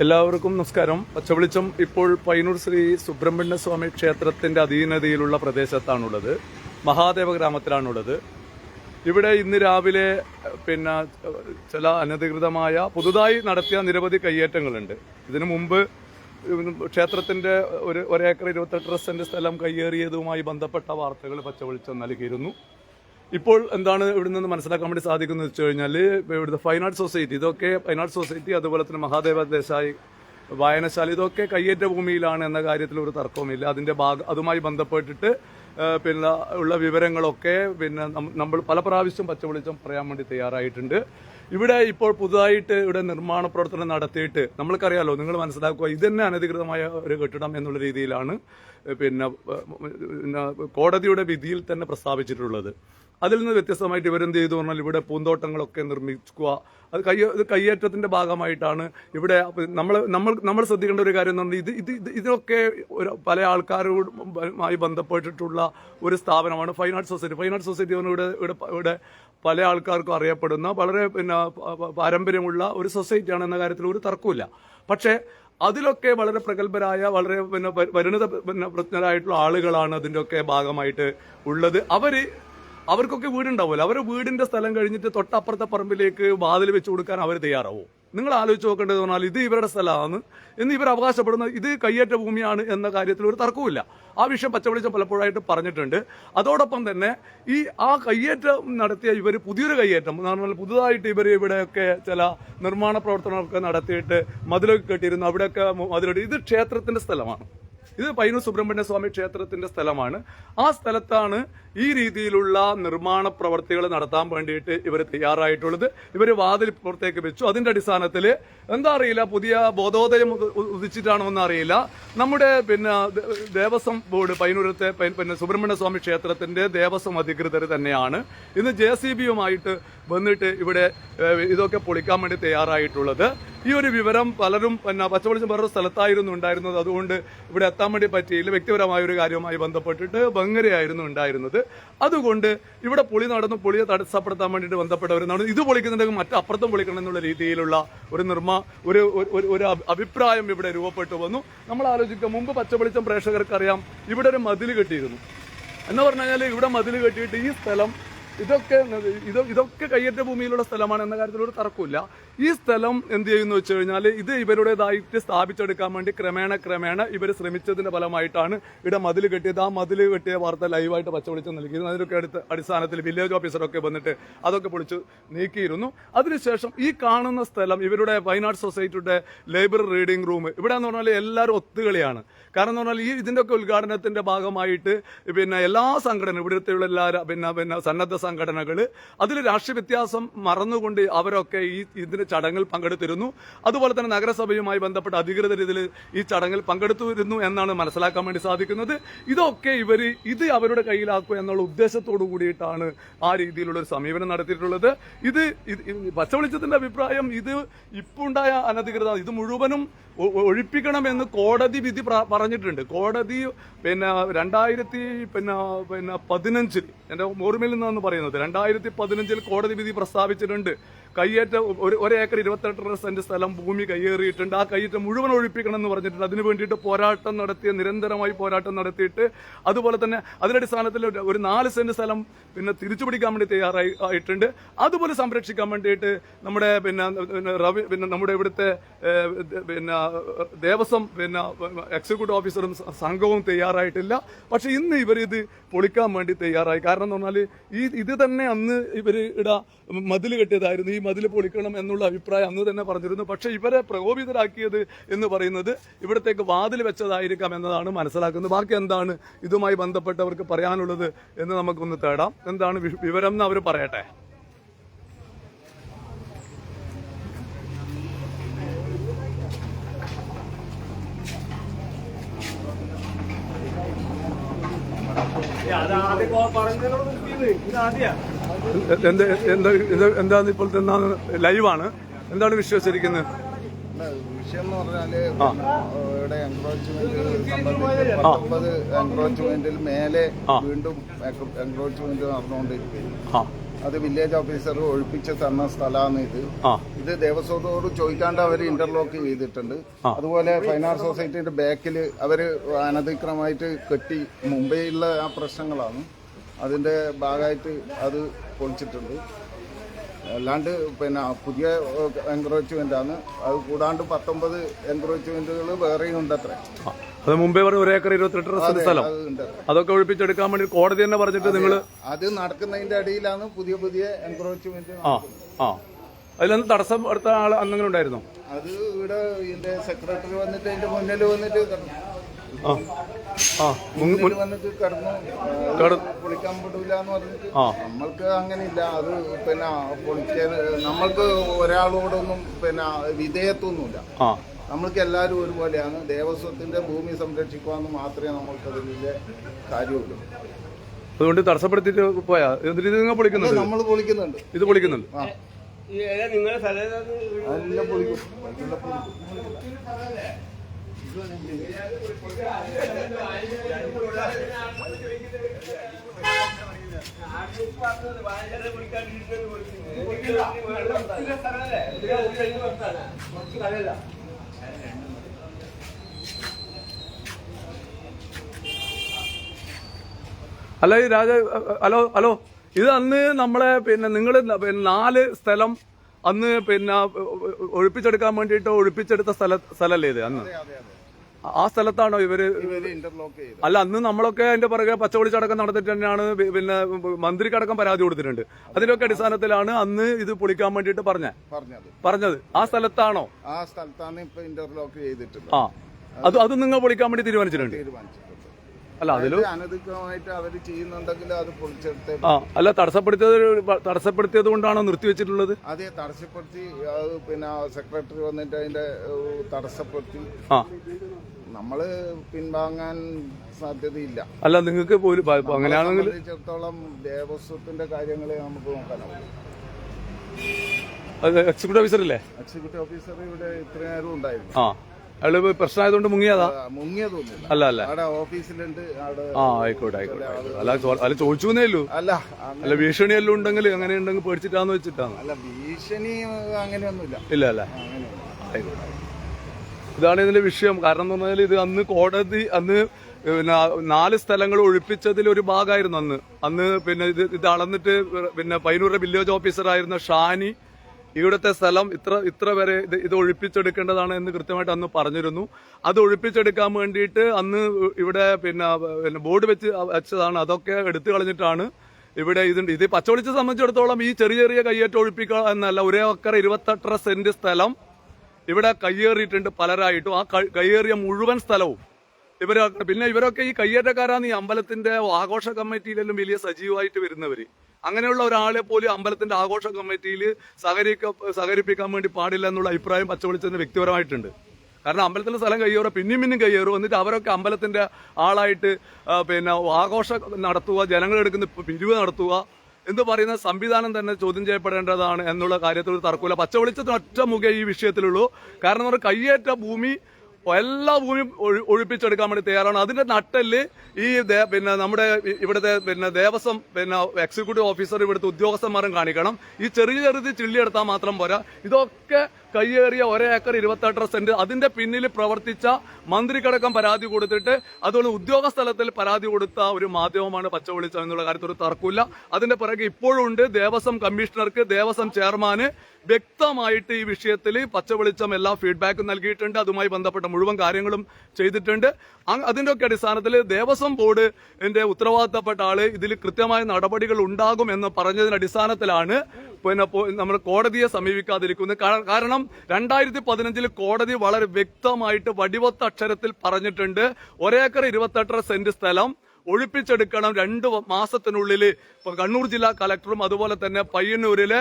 എല്ലാവർക്കും നമസ്കാരം. പച്ചവെളിച്ചം ഇപ്പോൾ പൈനൂർ ശ്രീ സുബ്രഹ്മണ്യ സ്വാമി ക്ഷേത്രത്തിന്റെ അധീനതയിലുള്ള പ്രദേശത്താണുള്ളത്. മഹാദേവ ഗ്രാമത്തിലാണുള്ളത്. ഇവിടെ ഇന്ന് രാവിലെ പിന്നെ ചില അനധികൃതമായ പുതുതായി നടത്തിയ നിരവധി കയ്യേറ്റങ്ങളുണ്ട്. ഇതിനു മുമ്പ് ക്ഷേത്രത്തിന്റെ ഒരു ഒരേക്കർ ഇരുപത്തെട്ട് സെന്റ് സ്ഥലം കയ്യേറിയതുമായി ബന്ധപ്പെട്ട വാർത്തകൾ പച്ചവെളിച്ചം നൽകിയിരുന്നു. ഇപ്പോൾ എന്താണ് ഇവിടെ നിന്ന് മനസ്സിലാക്കാൻ വേണ്ടി സാധിക്കുന്നത് വെച്ച് കഴിഞ്ഞാൽ ഇവിടുത്തെ ഫൈൻ ആർട്സ് സൊസൈറ്റി ഇതൊക്കെ ഫൈൻ ആർട്സ് സൊസൈറ്റി അതുപോലെ തന്നെ മഹാദേവ ദേശായി വായനശാല ഇതൊക്കെ കയ്യേറ്റ ഭൂമിയിലാണ് എന്ന കാര്യത്തിൽ ഒരു തർക്കവുമില്ല. അതിന്റെ ഭാഗ അതുമായി ബന്ധപ്പെട്ടിട്ട് പിന്നെ ഉള്ള വിവരങ്ങളൊക്കെ പിന്നെ നമ്മൾ പല പ്രാവശ്യം പച്ചവെളിച്ചം പറയാൻ വേണ്ടി തയ്യാറായിട്ടുണ്ട്. ഇവിടെ ഇപ്പോൾ പുതുതായിട്ട് ഇവിടെ നിർമ്മാണ പ്രവർത്തനം നടത്തിയിട്ട് നമ്മൾക്കറിയാലോ നിങ്ങൾ മനസ്സിലാക്കുക ഇതന്നെ അനധികൃതമായ ഒരു കെട്ടിടം എന്നുള്ള രീതിയിലാണ് പിന്നെ കോടതിയുടെ വിധിയിൽ തന്നെ പ്രസ്താവിച്ചിട്ടുള്ളത്. അതിൽ നിന്ന് വ്യത്യസ്തമായിട്ട് ഇവരെന്ത് ചെയ്തു പറഞ്ഞാൽ ഇവിടെ പൂന്തോട്ടങ്ങളൊക്കെ നിർമ്മിക്കുക. അത് കയ്യ കയ്യേറ്റത്തിന്റെ ഭാഗമായിട്ടാണ് ഇവിടെ നമ്മൾ നമ്മൾ നമ്മൾ ശ്രദ്ധിക്കേണ്ട ഒരു കാര്യം എന്ന് പറഞ്ഞാൽ ഇത് ഇത് ഇത് ഇതിനൊക്കെ ഒരു പല ആൾക്കാരുമായി ബന്ധപ്പെട്ടിട്ടുള്ള ഒരു സ്ഥാപനമാണ് fine art society. Fine art society എന്ന് ഇവിടെ ഇവിടെ ഇവിടെ പല ആൾക്കാർക്കും അറിയപ്പെടുന്ന വളരെ പിന്നെ പാരമ്പര്യമുള്ള ഒരു സൊസൈറ്റിയാണ് എന്ന കാര്യത്തിൽ ഒരു തർക്കമില്ല പക്ഷേ അതിലൊക്കെ വളരെ പ്രഗത്ഭരായ വളരെ പിന്നെ പരിണിത പിന്നെ പ്രജ്ഞരായിട്ടുള്ള ആളുകളാണ് അതിന്റെയൊക്കെ ഭാഗമായിട്ട് ഉള്ളത്. അവർ അവർക്കൊക്കെ വീടുണ്ടാവുമല്ലോ. അവരുടെ വീടിന്റെ സ്ഥലം കഴിഞ്ഞിട്ട് തൊട്ടപ്പുറത്തെ പറമ്പിലേക്ക് വാതിൽ വെച്ച് കൊടുക്കാൻ അവർ തയ്യാറാവും? നിങ്ങൾ ആലോചിച്ച് നോക്കേണ്ടത് പറഞ്ഞാൽ ഇത് ഇവരുടെ സ്ഥലമാണ്. എന്ന് ഇവർ അവകാശപ്പെടുന്ന ഇത് കയ്യേറ്റ ഭൂമിയാണ് എന്ന കാര്യത്തിൽ ഒരു തർക്കവുമില്ല. ആ വിഷയം പച്ചവെളിച്ചം പലപ്പോഴായിട്ട് പറഞ്ഞിട്ടുണ്ട്. അതോടൊപ്പം തന്നെ ഈ ആ കയ്യേറ്റം നടത്തിയ ഇവർ പുതിയൊരു കയ്യേറ്റം. എന്ന് പറഞ്ഞാൽ പുതുതായിട്ട് ഇവർ ഇവിടെയൊക്കെ ചില നിർമ്മാണ പ്രവർത്തനമൊക്കെ നടത്തിയിട്ട് മതിലൊക്കെ കെട്ടിയിരുന്നു. അവിടെയൊക്കെ മതിലിട്ട് ഇത് ക്ഷേത്രത്തിന്റെ സ്ഥലമാണ്. ഇത് പൈനൂർ സുബ്രഹ്മണ്യ സ്വാമി ക്ഷേത്രത്തിന്റെ സ്ഥലമാണ്. ആ സ്ഥലത്താണ് ഈ രീതിയിലുള്ള നിർമ്മാണ പ്രവർത്തികൾ നടത്താൻ വേണ്ടിയിട്ട് ഇവർ തയ്യാറായിട്ടുള്ളത്. ഇവർ വാതിൽ പുറത്തേക്ക് വെച്ചു. അതിന്റെ അടിസ്ഥാനത്തിൽ എന്താ അറിയില്ല പുതിയ ബോധോദയം ഉദിച്ചിട്ടാണോ എന്ന് അറിയില്ല. നമ്മുടെ പിന്നെ ദേവസ്വം ബോർഡ് പൈനൂരത്തെ പിന്നെ സുബ്രഹ്മണ്യ സ്വാമി ക്ഷേത്രത്തിന്റെ ദേവസ്വം അധികൃതർ തന്നെയാണ്. ഇന്ന് ജെ സി ബിയുമായിട്ട് വന്നിട്ട് ഇവിടെ ഇതൊക്കെ പൊളിക്കാൻ വേണ്ടി തയ്യാറായിട്ടുള്ളത്. ഈ ഒരു വിവരം പലരും പിന്നെ പച്ചപൊളിച്ചും വേറൊരു സ്ഥലത്തായിരുന്നു ഉണ്ടായിരുന്നത്. അതുകൊണ്ട് ഇവിടെ എത്താൻ വേണ്ടി പറ്റിയില്ല. വ്യക്തിപരമായ ഒരു കാര്യവുമായി ബന്ധപ്പെട്ടിട്ട് ബംഗരയായിരുന്നു ഉണ്ടായിരുന്നത്. അതുകൊണ്ട് ഇവിടെ പൊളി നടന്നു പൊളിയെ തടസ്സപ്പെടുത്താൻ വേണ്ടിയിട്ട് ബന്ധപ്പെട്ടവരെന്നാണ് ഇത് പൊളിക്കുന്നുണ്ടെങ്കിൽ മറ്റപ്പുറത്തും പൊളിക്കണം എന്നുള്ള രീതിയിലുള്ള ഒരു നിർമ്മാ ഒരു ഒരു- ഒരു ഒരു അഭി- അഭിപ്രായം ഇവിടെ രൂപപ്പെട്ടു വന്നു. നമ്മൾ ആലോചിക്കുക മുമ്പ് പച്ചവെളിച്ചം പ്രേക്ഷകർക്കറിയാം ഇവിടെ ഒരു മതിൽ കെട്ടിയിരുന്നു. എന്ന് പറഞ്ഞു ഇവിടെ മതിൽ കെട്ടിയിട്ട് ഈ സ്ഥലം ഇതൊക്കെ ഇത് ഇതൊക്കെ കയ്യേറ്റ ഭൂമിയിലുള്ള സ്ഥലമാണ് എന്ന കാര്യത്തിൽ ഒരു തർക്കമില്ല ഈ സ്ഥലം എന്ത് ചെയ്യുന്നു വെച്ച് കഴിഞ്ഞാൽ ഇത് ഇവരുടേതായിട്ട് സ്ഥാപിച്ചെടുക്കാൻ വേണ്ടി ക്രമേണ ക്രമേണ ഇവർ ശ്രമിച്ചതിന്റെ ഫലമായിട്ടാണ് ഇവിടെ മതിൽ കെട്ടിയത്. ആ മതിൽ കെട്ടിയ വാർത്ത ലൈവായിട്ട് പച്ചവെളിച്ചം നൽകിയിരുന്നു. അതിനൊക്കെ അടുത്ത് അടിസ്ഥാനത്തിൽ വില്ലേജ് ഓഫീസറൊക്കെ വന്നിട്ട് അതൊക്കെ പൊളിച്ച് നീക്കിയിരുന്നു. അതിനുശേഷം ഈ കാണുന്ന സ്ഥലം ഇവരുടെ വയനാട് സൊസൈറ്റിയുടെ ലൈബ്രറി റീഡിംഗ് റൂം ഇവിടെ എന്ന് പറഞ്ഞാൽ എല്ലാവരും ഒത്തുകളിയാണ്. കാരണം എന്ന് പറഞ്ഞാൽ ഈ ഇതിന്റെയൊക്കെ ഒക്കെ ഉദ്ഘാടനത്തിന്റെ ഭാഗമായിട്ട് പിന്നെ എല്ലാ സംഘടന ഇവിടുത്തെയുള്ള എല്ലാ പിന്നെ പിന്നെ സന്നദ്ധ സംഘടനകൾ അതിൽ രാഷ്ട്രീയ വ്യത്യാസം മറന്നുകൊണ്ട് അവരൊക്കെ ഈ ഇതിന്റെ ചടങ്ങിൽ പങ്കെടുത്തിരുന്നു. അതുപോലെ തന്നെ നഗരസഭയുമായി ബന്ധപ്പെട്ട അധികൃതർ ഇതിൽ ഈ ചടങ്ങിൽ പങ്കെടുത്തിരുന്നു എന്നാണ് മനസ്സിലാക്കാൻ വേണ്ടി സാധിക്കുന്നത്. ഇതൊക്കെ ഇവർ ഇത് അവരുടെ കയ്യിലാക്കുക എന്നുള്ള ഉദ്ദേശത്തോടു കൂടിയിട്ടാണ് ആ രീതിയിലുള്ള ഒരു സമീപനം നടത്തിയിട്ടുള്ളത്. ഇത് പച്ചവെളിച്ചത്തിന്റെ അഭിപ്രായം ഇത് ഇപ്പുണ്ടായ അനധികൃത ഇത് മുഴുവനും ഒഴിപ്പിക്കണമെന്ന് കോടതി വിധി പറഞ്ഞിട്ടുണ്ട്. കോടതി പിന്നെ രണ്ടായിരത്തി പിന്നെ പിന്നെ പതിനഞ്ചിൽ എന്റെ ഓർമ്മയിൽ നിന്നാണ് പറയുന്നത്. രണ്ടായിരത്തി പതിനഞ്ചിൽ കോടതി വിധി പ്രസ്താവിച്ചിട്ടുണ്ട്. കയ്യേറ്റ ഒരു ഒരേക്കർ ഇരുപത്തെട്ടര സെന്റ് സ്ഥലം ഭൂമി കയ്യേറിയിട്ടുണ്ട്. ആ കയ്യേറ്റം മുഴുവൻ ഒഴിപ്പിക്കണം എന്ന് പറഞ്ഞിട്ടുണ്ട്. അതിനു വേണ്ടിയിട്ട് പോരാട്ടം നടത്തിയ നിരന്തരമായി പോരാട്ടം നടത്തിയിട്ട് അതുപോലെ തന്നെ അതിനടിസ്ഥാനത്തിൽ ഒരു- നാല് സെന്റ് സ്ഥലം പിന്നെ തിരിച്ചു പിടിക്കാൻ വേണ്ടി തയ്യാറായി ആയിട്ടുണ്ട്. അതുപോലെ സംരക്ഷിക്കാൻ വേണ്ടിയിട്ട് നമ്മുടെ പിന്നെ റവി പിന്നെ നമ്മുടെ ഇവിടുത്തെ പിന്നെ ദേവസ്വം പിന്നെ എക്സിക്യൂട്ടീവ് ഓഫീസറും സംഘവും തയ്യാറായിട്ടില്ല. പക്ഷെ ഇന്ന് ഇവർ ഇത് പൊളിക്കാൻ വേണ്ടി തയ്യാറായി. കാരണം എന്ന് പറഞ്ഞാൽ ഈ ഇത് തന്നെ അന്ന് ഇവർ ഇട മതിൽ കെട്ടിയതായിരുന്നു. ഈ മതിൽ പൊളിക്കണം എന്നുള്ള അഭിപ്രായം അന്ന് തന്നെ പറഞ്ഞിരുന്നു. പക്ഷേ ഇവരെ പ്രകോപിതരാക്കിയത് എന്ന് പറയുന്നത് ഇവിടത്തേക്ക് വാതിൽ വെച്ചതായിരിക്കാം എന്നതാണ് മനസ്സിലാക്കുന്നത്. ബാക്കി എന്താണ് ഇതുമായി ബന്ധപ്പെട്ടവർക്ക് പറയാനുള്ളത് എന്ന് നമുക്കൊന്ന് തേടാം. എന്താണ് വിവരം എന്ന് അവർ പറയട്ടെ. എ- എന്ത് എന്താ എന്താണ് ഇപ്പോൾ എന്താണ് ലൈവാണ്. എന്താണ് വിശ്വസിച്ചിരിക്കുന്നത്? വിഷയം എന്ന് പറഞ്ഞാൽ പിന്നെ, ഇവിടെ എൻക്രോച്ച്മെന്റ് സംബന്ധിച്ച് പത്തൊമ്പത് എൻക്രോച്ച്മെന്റിൽ മേലെ. വീണ്ടും എൻക്രോച്ച്മെന്റ് നടന്നുകൊണ്ടിരിക്കുകയും ആ. അത് വില്ലേജ് ഓഫീസർ ഒഴിപ്പിച്ച് തന്ന സ്ഥലമാണ് ഇത്. ഇത് ദേവസ്വത്തോട് ചോദിക്കാണ്ട് അവർ ഇന്റർലോക്ക് ചെയ്തിട്ടുണ്ട്. അതുപോലെ ഫൈനാൻസ് സൊസൈറ്റിയുടെ ബാക്കിൽ അവർ അനധികൃതമായിട്ട് കെട്ടി മുംബൈയിലുള്ള ആ പ്രശ്നങ്ങളാണ്. അതിന്റെ ഭാഗമായിട്ട് അത് പൊളിച്ചിട്ടുണ്ട്. അല്ലാണ്ട് പിന്നെ പുതിയ എൻക്രോച്ച്മെന്റ് ആണ്. അത് കൂടാണ്ട് പത്തൊമ്പത് എൻക്രോച്ച്മെന്റുകൾ വേറെയും ഉണ്ട് അത്ര അത് മുമ്പേ പറഞ്ഞ ഒരു ഏക്കർ സ്ഥലം. അത് അതൊക്കെ ഒഴിപ്പിച്ചെടുക്കാൻ വേണ്ടി കോടതി തന്നെ പറഞ്ഞിട്ട് നിങ്ങൾ അത് നടക്കുന്നതിന്റെ അടിയിലാണ് പുതിയ പുതിയ എൻക്രോച്ച്മെന്റ് ആ ആ. അതിലൊന്ന് തടസ്സം എടുത്ത ആൾ അന്നെങ്കിലും ഉണ്ടായിരുന്നോ? അത് ഇവിടെ സെക്രട്ടറി വന്നിട്ട് അതിന്റെ മുന്നിൽ വന്നിട്ട്. ആ. ആ. മുൻ- മുന്നിൽ വന്നിട്ട് കിടന്നു. കട- പൊളിക്കാൻ വിടൂല എന്ന് പറഞ്ഞിട്ട് ആ. നമ്മൾക്ക് അങ്ങനെയില്ല. അത് പിന്നെ പൊളിക്കാൻ നമ്മൾക്ക് ഒരാളോടൊന്നും പിന്നെ വിധേയത്വമൊന്നുമില്ല. നമ്മൾക്ക് എല്ലാവരും ഒരുപോലെയാണ്. ദേവസ്വത്തിന്റെ ഭൂമി സംരക്ഷിക്കുവാന്ന് മാത്രമേ നമ്മൾക്ക് അതിന്റെ കാര്യമുള്ളൂ. അതുകൊണ്ട് തടസ്സപ്പെടുത്തിട്ട് പോയാ? എന്നിട്ട് നിങ്ങൾ പൊളിക്കുന്നുണ്ട്? നമ്മൾ പൊളിക്കുന്നുണ്ട്. ഇത് പൊളിക്കുന്നുണ്ട്. ആ. ഈ ഏതാ നിങ്ങളെ സ്ഥലം പൊളിക്കും. അല്ല ഈ രാജ ഹലോ ഹലോ. ഇത് അന്ന് നമ്മളെ പിന്നെ നിങ്ങൾ നാല് സ്ഥലം അന്ന് പിന്നെ ഒഴിപ്പിച്ചെടുക്കാൻ വേണ്ടിയിട്ട് ഒഴിപ്പിച്ചെടുത്ത സ്ഥല സ്ഥലല്ലേ ഇത് അന്ന്? ആ സ്ഥലത്താണോ ഇവർ? അല്ല അന്ന് നമ്മളൊക്കെ അതിന്റെ പുറകെ പച്ചവളിച്ചടക്കം നടന്നിട്ട് തന്നെയാണ് പിന്നെ മന്ത്രിക്കടക്കം പരാതി കൊടുത്തിട്ടുണ്ട്. അതിന്റെയൊക്കെ അടിസ്ഥാനത്തിലാണ് അന്ന് ഇത് പൊളിക്കാൻ വേണ്ടിയിട്ട് പറഞ്ഞ. പറഞ്ഞത്. ആ സ്ഥലത്താണോ? ആ സ്ഥലത്താണ് ഇപ്പൊ ഇന്റർലോക്ക് ചെയ്തിട്ടുള്ളത്. ആ. അത് അത് നിങ്ങൾ പൊളിക്കാൻ വേണ്ടി തീരുമാനിച്ചിട്ടുണ്ട്. അല്ല അതിൽ ഇത് അനധികൃതമായിട്ട് അവർ ചെയ്യുന്നുണ്ടെങ്കിൽ അത് പൊളിച്ചെടുത്ത് ആ അല്ല തടസ്സപ്പെടുത്തിയത് തടസ്സപ്പെടുത്തിയത് കൊണ്ടാണോ നിർത്തിവെച്ചിട്ടുള്ളത്? അതെ തടസ്സപ്പെടുത്തി അത് പിന്നെ സെക്രട്ടറി വന്നിട്ട് അതിന്റെ ഏഹ്, തടസ്സപ്പെടുത്തി. ആ. നമ്മൾ പിൻവാങ്ങാൻ സാധ്യതയില്ല. അല്ല നിങ്ങൾക്ക് പോലും അങ്ങനെയാണെങ്കിൽ സംബന്ധിച്ചിടത്തോളം ദേവസ്വത്തിന്റെ കാര്യങ്ങളെ നമുക്ക് നോക്കാനാവും എക്സിക്യൂട്ടീവ് ഓഫീസർ അല്ലേ എക്സിക്യൂട്ടീവ് ഓഫീസർ ഇവിടെ ഇത്ര നേരം ഉണ്ടായിരുന്നു. ആ. അയാൾ പ്രശ്നമായതുകൊണ്ട് മുങ്ങിയതാ? മുങ്ങിയതൊന്നുമില്ല. അല്ല അല്ല. അവിടെ ഓഫീസിലുണ്ട് ആ ആയിക്കോട്ടെ ആയിക്കോട്ടെ ആയിക്കോട്ടെ. അല്ല ചോ- അല്ല ചോദിച്ചേ ഉള്ളൂ അല്ല അല്ല ഭീഷണി എല്ലാം ഉണ്ടെങ്കിൽ അങ്ങനെ ഉണ്ടെങ്കിൽ പേടിച്ചിട്ടാന്ന് വെച്ചിട്ടാണ് അല്ല ഭീഷണി അങ്ങനെയൊന്നുമില്ല. ഇല്ല അല്ല. ആയിക്കോട്ടെ ഇതാണ് ഇതിന്റെ വിഷയം. കാരണം എന്ന് പറഞ്ഞാൽ ഇത് അന്ന് കോടതി അന്ന് പിന്നെ നാല് സ്ഥലങ്ങൾ ഒഴിപ്പിച്ചതിൽ ഒരു ഭാഗമായിരുന്നു അന്ന്. അന്ന് പിന്നെ ഇത് ഇത് അളന്നിട്ട് പിന്നെ പൈനൂറിലെ വില്ലേജ് ഓഫീസറായിരുന്ന ഷാനി ഇവിടുത്തെ സ്ഥലം ഇത്ര ഇത്ര വരെ ഇത് ഇത് ഒഴിപ്പിച്ചെടുക്കേണ്ടതാണ് എന്ന് കൃത്യമായിട്ട് അന്ന് പറഞ്ഞിരുന്നു. അത് ഒഴിപ്പിച്ചെടുക്കാൻ വേണ്ടിയിട്ട് അന്ന് ഇവിടെ പിന്നെ പിന്നെ ബോർഡ് വെച്ച് വെച്ചതാണ്. അതൊക്കെ എടുത്തു കളഞ്ഞിട്ടാണ് ഇവിടെ ഇതുണ്ട് ഇത് പച്ചവളിച്ച് സംബന്ധിച്ചിടത്തോളം ഈ ചെറിയ ചെറിയ കയ്യേറ്റം ഒഴിപ്പിക്കുക എന്നല്ല. ഒരേ അക്കറ ഇരുപത്തെട്ടര സെന്റ് സ്ഥലം ഇവിടെ കയ്യേറിയിട്ടുണ്ട് പലരായിട്ടും. ആ കയ്യേറിയ മുഴുവൻ സ്ഥലവും ഇവരൊക്കെ പിന്നെ ഇവരൊക്കെ ഈ കയ്യേറ്റക്കാരാണ് ഈ അമ്പലത്തിന്റെ ആഘോഷ കമ്മിറ്റിയിലെല്ലാം വലിയ സജീവമായിട്ട് വരുന്നവര്. അങ്ങനെയുള്ള ഒരാളെ പോലും അമ്പലത്തിന്റെ ആഘോഷ കമ്മിറ്റിയിൽ സഹകരിക്ക സഹകരിപ്പിക്കാൻ വേണ്ടി പാടില്ല എന്നുള്ള അഭിപ്രായം പച്ചവളിച്ചതിന് വ്യക്തിപരമായിട്ടുണ്ട്. കാരണം അമ്പലത്തിലെ സ്ഥലം കയ്യേറുക പിന്നെയും പിന്നെയും കയ്യേറും എന്നിട്ട് അവരൊക്കെ അമ്പലത്തിന്റെ ആളായിട്ട് പിന്നെ ആഘോഷം നടത്തുക ജനങ്ങളെടുക്കുന്ന പിരിവ് നടത്തുക എന്ന് പറയുന്ന സംവിധാനം തന്നെ ചോദ്യം ചെയ്യപ്പെടേണ്ടതാണ് എന്നുള്ള കാര്യത്തിൽ ഒരു തർക്കമില്ല പച്ചവെളിച്ചത്തിന് ഒറ്റ മുഖേ ഈ വിഷയത്തിലുള്ളൂ. കാരണം അവർ കയ്യേറ്റ ഭൂമി എല്ലാ ഭൂമിയും ഒഴി- ഒഴിപ്പിച്ചെടുക്കാൻ വേണ്ടി തയ്യാറാണ്. അതിന്റെ നട്ടൽ ഈ പിന്നെ നമ്മുടെ ഇവിടുത്തെ പിന്നെ ദേവസ്വം പിന്നെ എക്സിക്യൂട്ടീവ് ഓഫീസർ ഇവിടുത്തെ ഉദ്യോഗസ്ഥന്മാരും കാണിക്കണം. ഈ ചെറിയ ചെറുത് ചിള്ളിയെടുത്താൽ മാത്രം പോരാ. ഇതൊക്കെ കയ്യേറിയ ഒരേ ഏക്കർ ഇരുപത്തെട്ടര സെന്റ്. അതിന്റെ പിന്നിൽ പ്രവർത്തിച്ച മന്ത്രി മന്ത്രിക്കടക്കം പരാതി കൊടുത്തിട്ട് അതുപോലെ ഉദ്യോഗ സ്ഥലത്തിൽ പരാതി കൊടുത്ത ഒരു മാധ്യമമാണ് പച്ചവെളിച്ചം എന്നുള്ള കാര്യത്തിൽ ഒരു തർക്കമില്ല. അതിന്റെ പിറകെ ഇപ്പോഴുണ്ട് ദേവസ്വം കമ്മീഷണർക്ക് ദേവസ്വം ചെയർമാന് വ്യക്തമായിട്ട് ഈ വിഷയത്തിൽ പച്ചവെളിച്ചം എല്ലാ ഫീഡ്ബാക്കും നൽകിയിട്ടുണ്ട്. അതുമായി ബന്ധപ്പെട്ട മുഴുവൻ കാര്യങ്ങളും ചെയ്തിട്ടുണ്ട്. അതിന്റെയൊക്കെ അടിസ്ഥാനത്തിൽ ദേവസ്വം ബോർഡ് എന്റെ ഉത്തരവാദിത്തപ്പെട്ട ആൾ ഇതിൽ കൃത്യമായ നടപടികൾ ഉണ്ടാകും എന്ന് പറഞ്ഞതിന്റെ അടിസ്ഥാനത്തിലാണ് പിന്നെ നമ്മൾ കോടതിയെ സമീപിക്കാതിരിക്കുന്നത് കാ- കാരണം രണ്ടായിരത്തി പതിനഞ്ചിൽ കോടതി വളരെ വ്യക്തമായിട്ട് വടിവത്ത അക്ഷരത്തിൽ പറഞ്ഞിട്ടുണ്ട്. ഒരേക്കർ ഇരുപത്തെട്ടര സെന്റ് സ്ഥലം. ഒഴിപ്പിച്ചെടുക്കണം രണ്ട് മാസത്തിനുള്ളിൽ കണ്ണൂർ ജില്ലാ കളക്ടറും അതുപോലെ തന്നെ പയ്യന്നൂരിലെ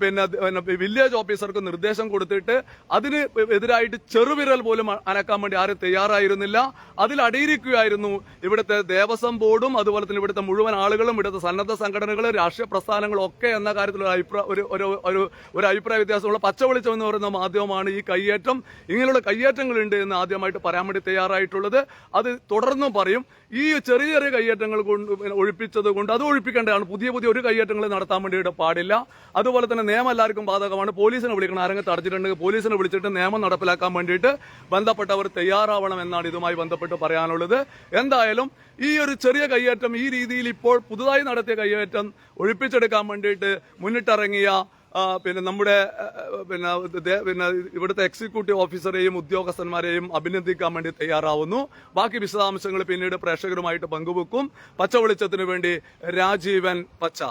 പിന്നെ വില്ലേജ് ഓഫീസർക്കും നിർദ്ദേശം കൊടുത്തിട്ട് അതിന് എതിരായിട്ട് ചെറുവിരൽ പോലും അനക്കാൻ വേണ്ടി ആരും തയ്യാറായിരുന്നില്ല. അതിൽ അടിയിരിക്കുകയായിരുന്നു ഇവിടുത്തെ ദേവസ്വം ബോർഡും അതുപോലെ തന്നെ ഇവിടുത്തെ മുഴുവൻ ആളുകളും ഇവിടുത്തെ സന്നദ്ധ സംഘടനകളും രാഷ്ട്രീയ പ്രസ്ഥാനങ്ങളും ഒക്കെ എന്ന കാര്യത്തിൽ ഒരു അഭിപ്രായ ഒരു ഒരു ഒരു അഭിപ്രായ വ്യത്യാസമുള്ള പച്ചവെളിച്ചം എന്ന് പറയുന്ന മാധ്യമമാണ് ഈ കയ്യേറ്റം. ഇങ്ങനെയുള്ള കയ്യേറ്റങ്ങളുണ്ട് എന്ന് ആദ്യമായിട്ട് പറയാൻ വേണ്ടി തയ്യാറായിട്ടുള്ളത്. അത് തുടർന്നും പറയും. ഈ ചെറിയ ചെറിയ കയ്യേറ്റങ്ങൾ കൊണ്ട് ഒഴിപ്പിച്ചത് കൊണ്ട് അത് ഒഴിപ്പിക്കേണ്ടതാണ്. പുതിയ പുതിയ ഒരു കയ്യേറ്റങ്ങൾ നടത്താൻ വേണ്ടിയിട്ട് പാടില്ല. അതുപോലെ തന്നെ നിയമം എല്ലാവർക്കും ബാധകമാണ്. പോലീസിനെ വിളിക്കണം. ആരെങ്കിലും തടച്ചിട്ടുണ്ടെങ്കിൽ പോലീസിനെ വിളിച്ചിട്ട് നിയമം നടപ്പിലാക്കാൻ വേണ്ടിയിട്ട് ബന്ധപ്പെട്ടവർ തയ്യാറാവണം എന്നാണ് ഇതുമായി ബന്ധപ്പെട്ട് പറയാനുള്ളത്. എന്തായാലും ഈ ഒരു ചെറിയ കയ്യേറ്റം ഈ രീതിയിൽ ഇപ്പോൾ പുതുതായി നടത്തിയ കയ്യേറ്റം ഒഴിപ്പിച്ചെടുക്കാൻ വേണ്ടിയിട്ട് മുന്നിട്ടിറങ്ങിയ പിന്നെ നമ്മുടെ പിന്നെ പിന്നെ ഇവിടുത്തെ എക്സിക്യൂട്ടീവ് ഓഫീസറെയും ഉദ്യോഗസ്ഥന്മാരെയും അഭിനന്ദിക്കാൻ വേണ്ടി തയ്യാറാവുന്നു. ബാക്കി വിശദാംശങ്ങൾ പിന്നീട് പ്രേക്ഷകരുമായിട്ട് പങ്കുവെക്കും. പച്ച വെളിച്ചത്തിന് വേണ്ടി രാജീവൻ പച്ച.